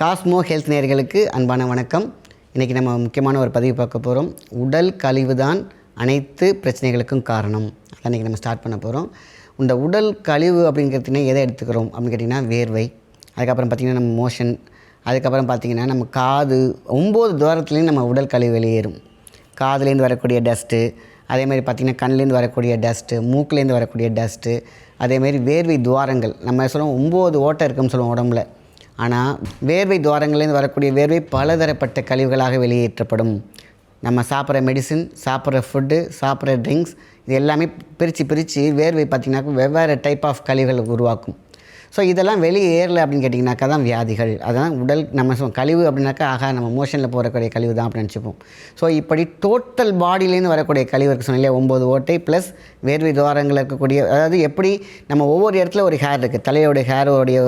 Cosmo health நேர்களுக்கு அன்பான வணக்கம். இன்றைக்கி நம்ம முக்கியமான ஒரு பதிவு பார்க்க போகிறோம் உடல் கழிவு தான் அனைத்து பிரச்சனைகளுக்கும் காரணம். அதான் இன்றைக்கி நம்ம ஸ்டார்ட் பண்ண போகிறோம் இந்த உடல் கழிவு அப்படிங்கிறதுனா எதை எடுத்துக்கிறோம் அப்படின்னு கேட்டிங்கன்னா வேர்வை. அதுக்கப்புறம் பார்த்திங்கன்னா நம்ம மோஷன் அதுக்கப்புறம் பார்த்திங்கன்னா நம்ம காது. ஒம்பது துவாரத்துலேயும் நம்ம உடல் கழிவு வெளியேறும். காதுலேருந்து வரக்கூடிய டஸ்ட்டு அதேமாதிரி பார்த்திங்கன்னா கண்லேருந்து வரக்கூடிய டஸ்ட்டு மூக்குலேருந்து வரக்கூடிய டஸ்ட்டு அதேமாரி வேர்வை துவாரங்கள். நம்ம சொல்லுவோம் ஒம்பது ஓட்டை இருக்குன்னு சொல்லுவோம் உடம்புல. ஆனால் வேர்வை துவாரங்கள்லேருந்து வரக்கூடிய வேர்வை பலதரப்பட்ட கழிவுகளாக வெளியேற்றப்படும். நம்ம சாப்பிட்ற மெடிசின் சாப்பிட்ற ஃபுட்டு சாப்பிட்ற ட்ரிங்க்ஸ் இது எல்லாமே பிரித்து பிரித்து வேர்வை பார்த்திங்கனாக்கா வெவ்வேறு டைப் ஆஃப் கழிவுகள் உருவாக்கும். ஸோ இதெல்லாம் வெளியே ஏறல அப்படின்னு கேட்டிங்கனாக்கா தான் வியாதிகள். அதான் உடல் நம்ம கழிவு அப்படின்னாக்கா ஆகா நம்ம மோஷனில் போகக்கூடிய கழிவு தான் அப்படின்னு நினச்சிப்போம். ஸோ இப்படி டோட்டல் பாடியிலேருந்து வரக்கூடிய கழிவு இருக்குது சொன்னேன் ஒம்பது ஓட்டை ப்ளஸ் வேர்வை துவாரங்கள் இருக்கக்கூடிய அதாவது எப்படி நம்ம ஒவ்வொரு இடத்துல ஒரு ஹேர் இருக்குது தலையோடைய ஹேரோடைய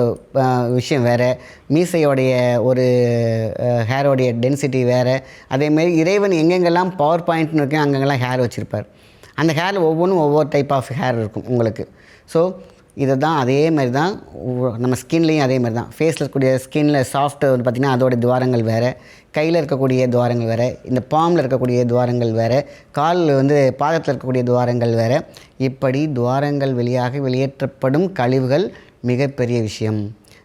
விஷயம் வேறு. மீசையோடைய ஒரு ஹேரோடைய டென்சிட்டி வேறு. அதேமாரி இறைவன் எங்கெங்கெல்லாம் பவர் பாயிண்ட்னு இருக்கேன் அங்கங்கெல்லாம் ஹேர் வச்சுருப்பார். அந்த ஹேரில் ஒவ்வொன்றும் ஒவ்வொரு டைப் ஆஃப் ஹேர் இருக்கும் உங்களுக்கு. ஸோ இதை தான் அதே மாதிரி தான் நம்ம ஸ்கின்லேயும் அதே மாதிரி தான் ஃபேஸில் இருக்கக்கூடிய ஸ்கின்னில் சாஃப்ட் வந்து பார்த்திங்கன்னா அதோடய துவாரங்கள் வேறு. கையில் இருக்கக்கூடிய துவாரங்கள் வேறு. இந்த பாம்பில் இருக்கக்கூடிய துவாரங்கள் வேறு. காலில் வந்து பாதத்தில் இருக்கக்கூடிய துவாரங்கள் வேறு. இப்படி துவாரங்கள் வழியாக வெளியேற்றப்படும் கழிவுகள் மிகப்பெரிய விஷயம்.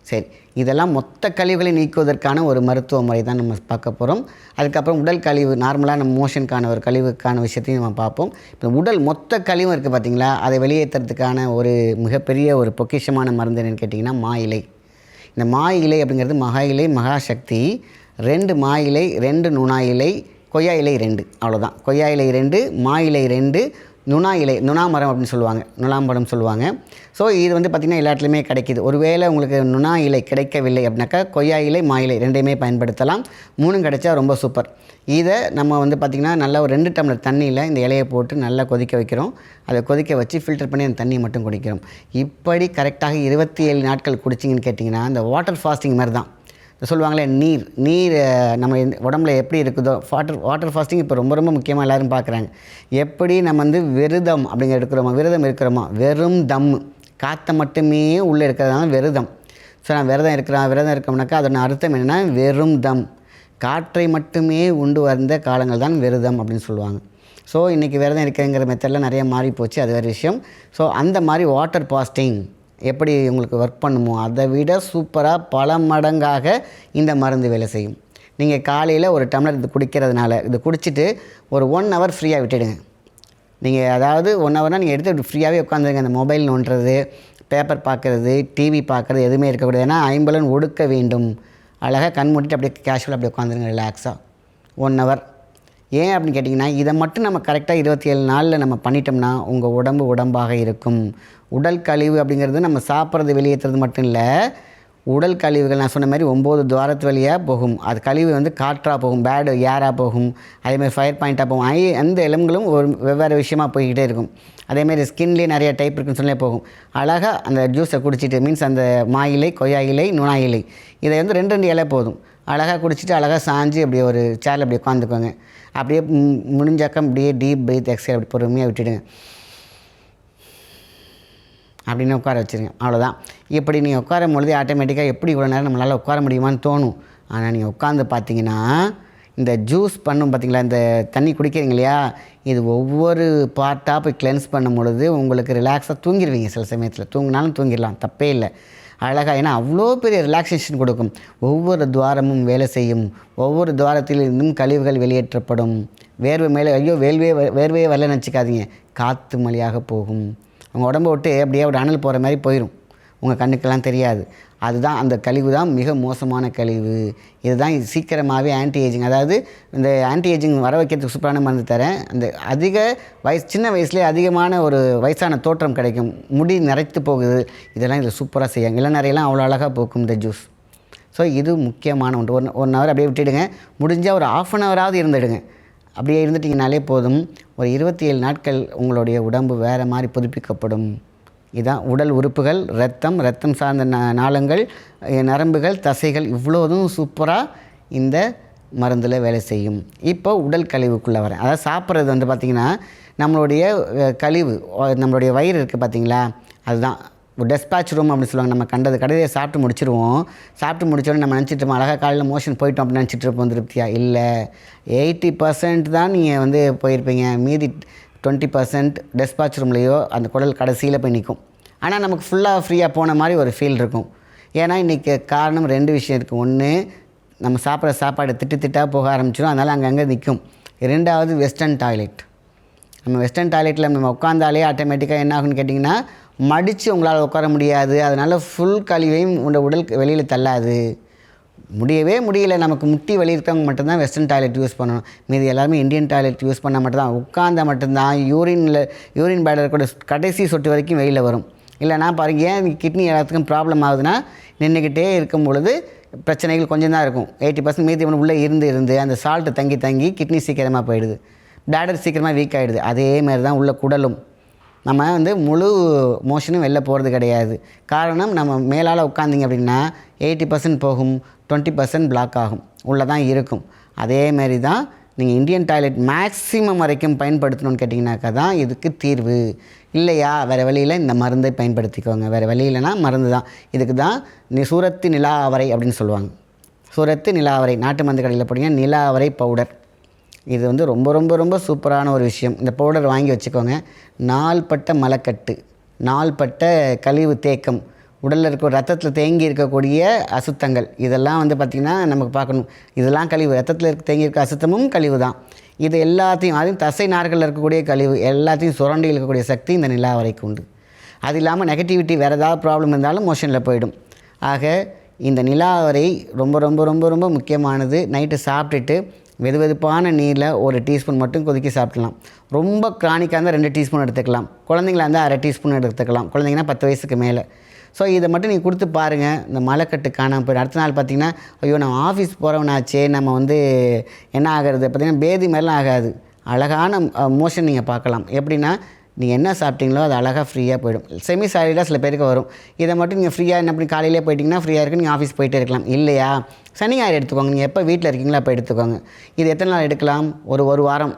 சரி இதெல்லாம் மொத்த கழிவுகளை நீக்குவதற்கான ஒரு மருத்துவ முறை தான் நம்ம பார்க்க போகிறோம் அதுக்கப்புறம் உடல் கழிவு நார்மலாக நம்ம மோஷனுக்கான ஒரு கழிவுக்கான விஷயத்தையும் நம்ம பார்ப்போம். இப்போ உடல் மொத்த கழிவும் இருக்குது பார்த்தீங்களா அதை வெளியேற்றுறதுக்கான ஒரு மிகப்பெரிய ஒரு பொக்கிஷமான மருந்து என்னென்னு கேட்டிங்கன்னா மா இலை. இந்த மா இலை அப்படிங்கிறது மகா இலை மகாசக்தி ரெண்டு மா இலை ரெண்டு நுணா இலை கொய்யா இலை ரெண்டு அவ்வளோதான் கொய்யா இலை ரெண்டு மா இலை ரெண்டு நுணா இலை நுணா மரம் அப்படின்னு சொல்லுவாங்க. நுணாம்பரம் சொல்லுவாங்க. ஸோ இது வந்து பார்த்திங்கன்னா எல்லா இடத்துலையுமே கிடைக்கிது. ஒருவேளை உங்களுக்கு நுணா இலை கிடைக்கவில்லை அப்படின்னாக்கா கொய்யா இலை மா இலை ரெண்டையுமே பயன்படுத்தலாம். மூணும் கிடைச்சா ரொம்ப சூப்பர் இதை நம்ம வந்து பார்த்திங்கன்னா நல்லா ஒரு ரெண்டு டம்ளர் தண்ணியில் இந்த இலையை போட்டு நல்லா கொதிக்க வைக்கிறோம். அதை கொதிக்க வச்சு ஃபில்டர் பண்ணி அந்த தண்ணியை மட்டும் குடிக்கிறோம். இப்படி கரெக்டாக இருபத்தி ஏழு நாட்கள் குடிச்சிங்கன்னு கேட்டிங்கன்னா அந்த வாட்டர் ஃபாஸ்டிங் மாதிரி தான். சொல்லுவாங்களே நீர். நீர் நம்ம உடம்புல எப்படி இருக்குதோ வாட்டர் வாட்டர் ஃபாஸ்டிங் இப்போ ரொம்ப ரொம்ப முக்கியமாக எல்லோரும் பார்க்குறாங்க. எப்படி நம்ம வந்து விரதம் அப்படிங்கிற எடுக்கிறோமா விரதம் இருக்கிறோமா? வெறும் தம். காற்றை மட்டுமே உள்ளே இருக்கிறதால விரதம். ஸோ நான் விரதம் இருக்கிறேன் விரதம் இருக்கோம்னாக்கா அதோட அர்த்தம் என்னென்னா வெறும் தம். காற்றை மட்டுமே உண்டு வந்த காலங்கள் தான் விரதம் அப்படின்னு சொல்லுவாங்க. ஸோ இன்றைக்கி விரதம் இருக்கிறேங்கிற மெத்தடில் நிறைய மாறி போச்சு அது வேறு விஷயம். ஸோ அந்த மாதிரி வாட்டர் பாஸ்டிங் எப்படி உங்களுக்கு ஒர்க் பண்ணுமோ அதை விட சூப்பராக பல மடங்காக இந்த மருந்து வேலை செய்யும். நீங்கள் காலையில் ஒரு டம்ளர் இது குடிக்கிறதுனால இது குடிச்சிட்டு ஒரு ஒன் ஹவர் ஃப்ரீயாக விட்டுடுங்க. நீங்கள் அதாவது ஒன் ஹவர்னால் நீங்கள் எடுத்து ஃப்ரீயாகவே உட்காந்துருங்க. அந்த மொபைல் நோண்டுறது பேப்பர் பார்க்குறது டிவி பார்க்குறது எதுவுமே இருக்கக்கூடாது. ஏன்னா ஐம்பலன் ஒடுக்க வேண்டும். அழகாக கண் மூடிட்டு அப்படியே கேஷுவலாக அப்படியே உட்காந்துருங்க ரிலாக்ஸாக ஒன் ஹவர் ஏன் அப்படின்னு கேட்டிங்கன்னா இதை மட்டும் நம்ம கரெக்டாக இருபத்தி ஏழு நாளில் நம்ம பண்ணிட்டோம்னா உங்கள் உடம்பு உடம்பாக இருக்கும். உடல் கழிவு அப்படிங்கிறது நம்ம சாப்பிட்றது வெளியேற்றுறது மட்டும் இல்லை உடல் கழிவுகள் நான் சொன்ன மாதிரி ஒம்பது துவாரத்து வழியாக போகும். அது கழிவு வந்து காற்றாக போகும் பேடு ஏராக போகும். அதேமாதிரி ஃபயர் பாயிண்ட்டாக போகும். ஐ அந்த எலும்புகளும் ஒரு வெவ்வேறு விஷயமா போய்கிட்டே இருக்கும். அதேமாதிரி ஸ்கின்லேயே நிறைய டைப் இருக்குன்னு சொல்லி போகும். அழகாக அந்த ஜூஸை குடிச்சிட்டு மீன்ஸ் அந்த மா இலை கொய்யா இலை நுணா இலை இதை வந்து ரெண்டு ரெண்டு இலை போதும். அழகாக குடிச்சிட்டு அழகாக சாஞ்சு அப்படியே ஒரு சேரில் அப்படியே உட்காந்துக்கோங்க. அப்படியே முடிஞ்சாக்கம் அப்படியே டீப் பிரீத் எக்ஸைல் அப்படி பொறுமையாக விட்டுடுங்க. அப்படின்னு உட்கார வச்சுருங்க. அவ்வளோதான் இப்படி நீங்கள் உட்காரும் பொழுது ஆட்டோமேட்டிக்காக எப்படி இவ்வளோ நேரம் நம்மளால் உட்கார முடியுமான்னு தோணும். ஆனால் நீங்கள் உட்காந்து பார்த்தீங்கன்னா இந்த ஜூஸ் பண்ணும் பார்த்தீங்களா இந்த தண்ணி குடிக்கிறீங்க இல்லையா இது ஒவ்வொரு பார்ட்டாக போய் கிளென்ஸ் பண்ணும் பொழுது உங்களுக்கு ரிலாக்ஸாக தூங்கிடுவீங்க சில சமயத்தில். தூங்கினாலும் தூங்கிடலாம் தப்பே இல்லை. அழகாக ஏன்னா அவ்வளோ பெரிய ரிலாக்ஸேஷன் கொடுக்கும். ஒவ்வொரு துவாரமும் வேலை செய்யும். ஒவ்வொரு துவாரத்திலிருந்தும் கழிவுகள் வெளியேற்றப்படும். வேர்வை மேலே ஐயோ வேல்வே வ- வேர்வையே வரல நினச்சிக்காதீங்க. காற்று மொழியாக போகும். அவங்க உடம்பை விட்டு அப்படியே ஒரு அனல் போகிற மாதிரி போயிடும் உங்கள் கண்ணுக்கெல்லாம் தெரியாது. அதுதான் அந்த கழிவு தான் மிக மோசமான கழிவு. இதுதான் இது சீக்கிரமாகவே ஆன்டி ஏஜிங் அதாவது இந்த ஆன்டி ஏஜிங் வர வைக்கிறதுக்கு சூப்பரான மருந்து தரேன். அந்த அதிக வயசு சின்ன வயசுலேயே அதிகமான ஒரு வயசான தோற்றம் கிடைக்கும். முடி நிறைத்து போகுது. இதெல்லாம் இதில் சூப்பராக செய்யாங்க. இளநறையெல்லாம் அவ்வளோ அழகாக போக்கும் இந்த ஜூஸ் ஸோ இது முக்கியமான ஒன்று. ஒன் ஒன் ஹவர் அப்படியே விட்டுடுங்க. முடிஞ்சால் ஒரு ஆஃப் அன் ஹவராவது இருந்துடுங்க. அப்படியே இருந்துட்டிங்கனாலே போதும். ஒரு இருபத்தி ஏழு நாட்கள் உங்களுடைய உடம்பு வேறு மாதிரி புதுப்பிக்கப்படும். இதான் உடல் உறுப்புகள் ரத்தம் ரத்தம் சார்ந்த ந நாளங்கள் நரம்புகள் தசைகள் இவ்வளோதும் சூப்பராக இந்த மருந்தில் வேலை செய்யும். இப்போ உடல் கழிவுக்குள்ளே வரேன். அதாவது சாப்பிட்றது வந்து பார்த்திங்கன்னா நம்மளுடைய கழிவு நம்மளுடைய வயிறு இருக்குது பார்த்தீங்களா? அதுதான். ஒரு டெஸ்பாச் ரூம் அப்படின்னு சொல்லுவாங்க. நம்ம கண்டது கடையை சாப்பிட்டு முடிச்சிருவோம். சாப்பிட்டு முடிச்சோடனே நம்ம நினச்சிட்டு அழகாக காலையில் மோஷன் போயிட்டோம் அப்படின்னு நினச்சிட்டு இருப்போம் திருப்தியா? இல்லை. எயிட்டி பர்சன்ட் தான் நீங்கள் வந்து போயிருப்பீங்க. மீதி டுவெண்ட்டி பர்சன்ட் டெஸ்பாச் ரூம்லேயோ அந்த குடல் கடைசியில் போய் நிற்கும் ஆனால் நமக்கு ஃபுல்லாக ஃப்ரீயாக போன மாதிரி ஒரு ஃபீல் இருக்கும். ஏன்னா இன்றைக்கி காரணம் ரெண்டு விஷயம் இருக்குது ஒன்று நம்ம சாப்பிட்ற சாப்பாடு திட்டு திட்டாக போக ஆரம்பிச்சிடும் அதனால் அங்கங்கே நிற்கும் இரண்டாவது வெஸ்டர்ன் டாய்லெட் நம்ம வெஸ்டர்ன் டாய்லெட்டில் நம்ம உட்காந்தாலே ஆட்டோமேட்டிக்காக என்ன ஆகும்னு கேட்டிங்கன்னா மடித்து உங்களால் உட்கார முடியாது. அதனால் ஃபுல் கழிவையும் உங்களோட உடல் வெளியில் தள்ளாது. முடியவே முடியல. நமக்கு முட்டி வலி இருக்கவங்க மட்டும்தான் வெஸ்டர்ன் டாய்லெட் யூஸ் பண்ணணும். மீதி எல்லாருமே இந்தியன் டாய்லெட் யூஸ் பண்ணால் மட்டும்தான். உட்காந்தா மட்டும்தான். யூரினில் யூரின் பேடர் கூட கடைசி சொட்டு வரைக்கும் வெளியில் வரும். இல்லைனா பாருங்க ஏன் கிட்னி எல்லாத்துக்கும் ப்ராப்ளம் ஆகுதுன்னா நின்றுக்கிட்டே இருக்கும் பொழுது பிரச்சனைகள் கொஞ்சம் தான் இருக்கும். எயிட்டி பர்சன்ட் மீதி ஒன்று உள்ளே இருந்து இருந்து அந்த சால்ட்டு தங்கி தங்கி கிட்னி சீக்கிரமாக போயிடுது. பேடர் சீக்கிரமாக வீக் ஆகிடுது அதே மாதிரி தான் உள்ள குடலும். நம்ம வந்து முழு மோஷனும் வெளில போகிறது கிடையாது. காரணம் நம்ம மேலால் உட்காந்திங்க அப்படின்னா எயிட்டி பர்சன்ட் போகும். டுவெண்ட்டி பர்சன்ட் பிளாக் ஆகும். உள்ளே தான் இருக்கும் அதேமாரி தான் நீங்கள் இந்தியன் டாய்லெட் மேக்ஸிமம் வரைக்கும் பயன்படுத்தணும்னு கேட்டிங்கனாக்கா தான் இதுக்கு தீர்வு. இல்லையா? வேறு வழியில் இந்த மருந்தை பயன்படுத்திக்கோங்க. வேறு வழியிலனா மருந்து தான். இதுக்கு தான் நி சூரத்து நிலாவரை அப்படின்னு சொல்லுவாங்க. சூரத்து நிலாவரை நாட்டு மருந்து கடையில் போட்டிங்கன்னா நிலாவரை பவுடர் இது வந்து ரொம்ப ரொம்ப ரொம்ப சூப்பரான ஒரு விஷயம். இந்த பவுடர் வாங்கி வச்சுக்கோங்க. நாள்பட்ட மலக்கட்டு நாள்பட்ட கழிவு தேக்கம் உடலில் இருக்க ரத்தத்தில் தேங்கி இருக்கக்கூடிய அசுத்தங்கள். இதெல்லாம் வந்து பார்த்திங்கன்னா நமக்கு பார்க்கணும். இதெல்லாம் கழிவு. ரத்தத்தில் இருக்க தேங்கி இருக்க அசுத்தமும் கழிவு தான் இது எல்லாத்தையும் அதுவும் தசை நார்களில் இருக்கக்கூடிய கழிவு எல்லாத்தையும் சுரண்டி இருக்கக்கூடிய சக்தி இந்த நிலாவரைக்கு உண்டு. அது இல்லாமல் நெகட்டிவிட்டி வேறு ஏதாவது ப்ராப்ளம் இருந்தாலும் மோஷனில் போயிடும். ஆக இந்த நிலாவரை ரொம்ப ரொம்ப ரொம்ப ரொம்ப முக்கியமானது. நைட்டு சாப்பிட்டுட்டு வெது வெதுப்பான நீரில் ஒரு டீஸ்பூன் மட்டும் கொதிக்க சாப்பிடலாம். ரொம்ப கிரானிக்காக இருந்தால் ரெண்டு டீஸ்பூன் எடுத்துக்கலாம். குழந்தைங்களா இருந்தால் அரை டீஸ்பூன் எடுத்துக்கலாம். குழந்தைங்கன்னா பத்து வயசுக்கு மேலே. ஸோ இதை மட்டும் நீங்கள் கொடுத்து பாருங்கள் இந்த மலைக்கட்டு காணாமல் போய்டும் அடுத்த நாள் பார்த்தீங்கன்னா ஐயோ நம்ம ஆஃபீஸ் போகிறவனாச்சே நம்ம வந்து என்ன ஆகிறது? பார்த்திங்கன்னா பேதி மாதிரிலாம் ஆகாது. அழகான மோஷன் நீங்கள் பார்க்கலாம். எப்படின்னா நீங்கள் என்ன சாப்பிட்டீங்களோ அது அழகாக ஃப்ரீயாக போயிடும். செமி சாலிடாக சில பேருக்கு வரும். இதை மட்டும் நீங்கள் ஃப்ரீயாக என்ன பண்ணி காலையிலே போயிட்டிங்கன்னா ஃப்ரீயாக இருக்குது நீங்கள் ஆஃபீஸ் போயிட்டே இருக்கலாம். இல்லையா? சனி ஞாயிறு எடுத்துக்கோங்க. நீங்கள் எப்போ வீட்டில் இருக்கீங்களோ அப்போ எடுத்துக்கோங்க. இது எத்தனை நாள் எடுக்கலாம்? ஒரு ஒரு வாரம்.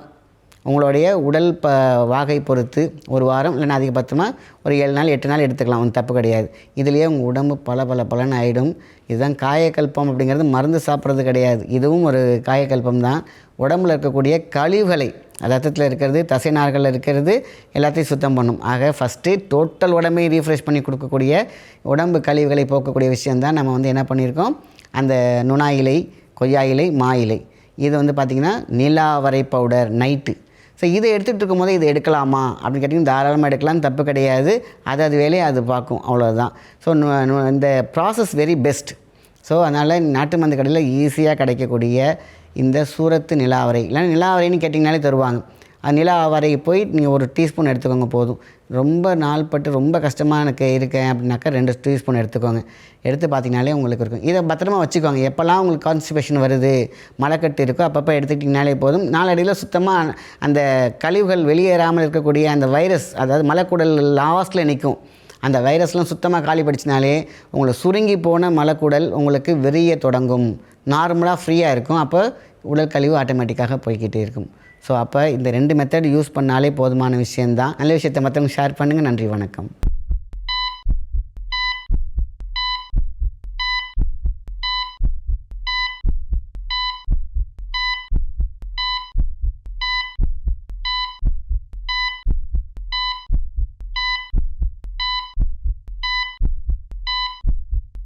உங்களுடைய உடல் ப வாகை பொறுத்து ஒரு வாரம் இல்லைன்னா அதிகபட்சமாக ஒரு ஏழு நாள் எட்டு நாள் எடுத்துக்கலாம் ஒன்றும் தப்பு கிடையாது. இதுலேயே உங்கள் உடம்பு பல பல பலன் ஆகிடும் இதுதான் காயக்கல்பம் அப்படிங்கிறது மருந்து சாப்பிட்றது கிடையாது. இதுவும் ஒரு காயக்கல்பம் தான். உடம்புல இருக்கக்கூடிய கழிவுகளை ரத்தத்தில் இருக்கிறது தசைநார்களில் இருக்கிறது எல்லாத்தையும் சுத்தம் பண்ணும். ஆக ஃபஸ்ட்டு டோட்டல் உடம்பை ரீஃப்ரெஷ் பண்ணி கொடுக்கக்கூடிய உடம்பு கழிவுகளை போக்கக்கூடிய விஷயந்தான் நம்ம வந்து என்ன பண்ணியிருக்கோம்? அந்த நுணா இலை கொய்யா இலை மா இலை இது வந்து பார்த்திங்கன்னா நிலாவரை பவுடர் நைட்டு ஸோ இதை எடுத்துகிட்டு இருக்கும்போது இதை எடுக்கலாமா? அப்படின்னு கேட்டிங்கன்னா தாராளமாக எடுக்கலாம். தப்பு கிடையாது. அது அது வேலையை அது பார்க்கும். அவ்வளோதான் ஸோ இந்த ப்ராசஸ் வெரி பெஸ்ட் ஸோ அதனால் நாட்டு மருந்து கடையில் ஈஸியாக கிடைக்கக்கூடிய இந்த சூரத்து நிலாவரை. இல்லைன்னா நிலாவரைன்னு கேட்டிங்கனாலே தருவாங்க. நிலா வரை போய் நீங்கள் ஒரு டீஸ்பூன் எடுத்துக்கோங்க போதும். ரொம்ப நாள் பட்டு ரொம்ப கஷ்டமாக எனக்கு இருக்கேன் அப்படின்னாக்கா ரெண்டு டீஸ்பூன் எடுத்துக்கோங்க. எடுத்து பார்த்தீங்கனாலே உங்களுக்கு இருக்கும். இதை பத்திரமா வச்சுக்கோங்க. எப்போல்லாம் உங்களுக்கு கான்ஸ்டிபேஷன் வருது மலைக்கட்டு இருக்கோ அப்பப்போ எடுத்துக்கிட்டிங்கனாலே போதும். நாளடியில் சுத்தமாக அந்த கழிவுகள் வெளியேறாமல் இருக்கக்கூடிய அந்த வைரஸ் அதாவது மலைக்குடல் லாஸ்ட்டில் நிற்கும். அந்த வைரஸ்லாம் சுத்தமாக காலி படிச்சினாலே உங்களை சுருங்கி போன மலக்குடல் உங்களுக்கு விரிய தொடங்கும். நார்மலாக ஃப்ரீயாக இருக்கும். அப்போ உடல் கழிவு ஆட்டோமேட்டிக்காக போய்கிட்டே இருக்கும். ஸோ அப்போ இந்த ரெண்டு மெத்தட் யூஸ் பண்ணாலே போதுமான விஷயந்தான் நல்ல விஷயத்தை மற்றவங்க ஷேர் பண்ணுங்கள் நன்றி வணக்கம்.